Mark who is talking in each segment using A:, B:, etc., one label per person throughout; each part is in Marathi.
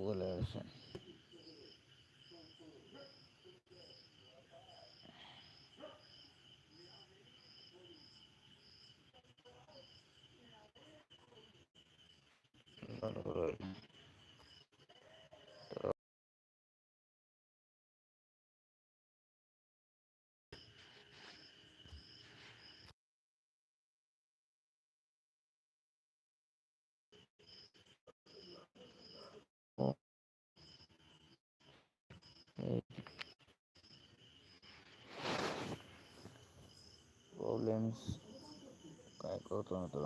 A: বলে আছেন Gracias. ప్రాబ్లమ్స్ క్యాక్ అవుతున్నట్టు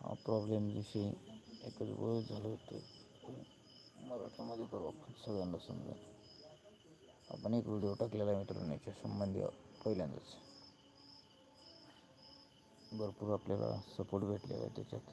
A: ఆ ప్రాబ్లం చూసి ఎక్కడ పోయి చదువుతుంది మరొక మధ్య చదవండి వస్తుంది అప్పని ఇప్పుడు ఒక కిలోమీటర్ నుంచి సంబంధి పోయిలేదు भरपूर आपल्याला सपोर्ट भेटलेला आहे त्याच्यात.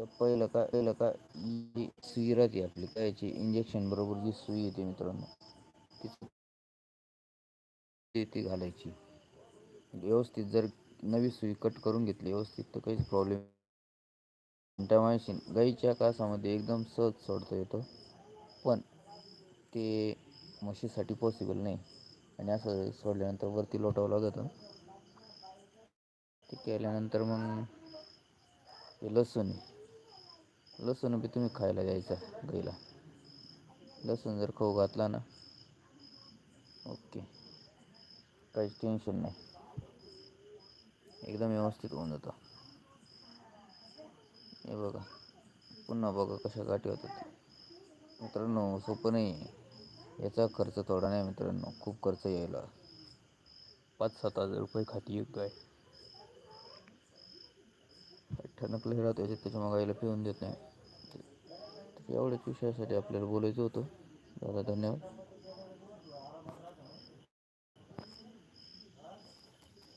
A: तर पहिलं काय पहिलं काय जी सुई राहते आपली कायची इंजेक्शन बरोबर जी सुई येते मित्रांनो ती- ती ती घालायची. व्यवस्थित जर नवी सुई कट करून घेतली व्यवस्थित तर काहीच प्रॉब्लेम टमायशीन गाईच्या कासामध्ये एकदम सहज सोडता येतं. पण ते म्हशीसाठी पॉसिबल नाही. आणि असं सोडल्यानंतर वरती लोटावं लागतं. ते केल्यानंतर मग ते लसूण लसूण बी तुम्ही खायला द्यायचा गाईला लसूण जर खाऊ घातला ना ओके. काहीच टेन्शन नाही. एकदम व्यवस्थित होऊन जातं. हे बघा पुन्हा बघा कशा गाठी होतात. मित्रांनो सोपं नाही याचा खर्च थोडा नाही मित्रांनो खूप खर्च यायला. पाच सात हजार रुपये खाती एक गाय. ठणकले राहतो त्याच्या मग गाईला पिऊन देत नाही. एवढ्याच विषयासाठी आपल्याला बोलायचं होतं. दादा धन्यवाद.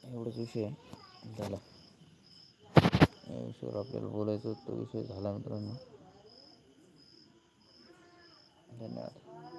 A: एवढाच विषय झाला. या विषयावर आपल्याला बोलायचं होतं. तो विषय झाला मित्रांनो. धन्यवाद.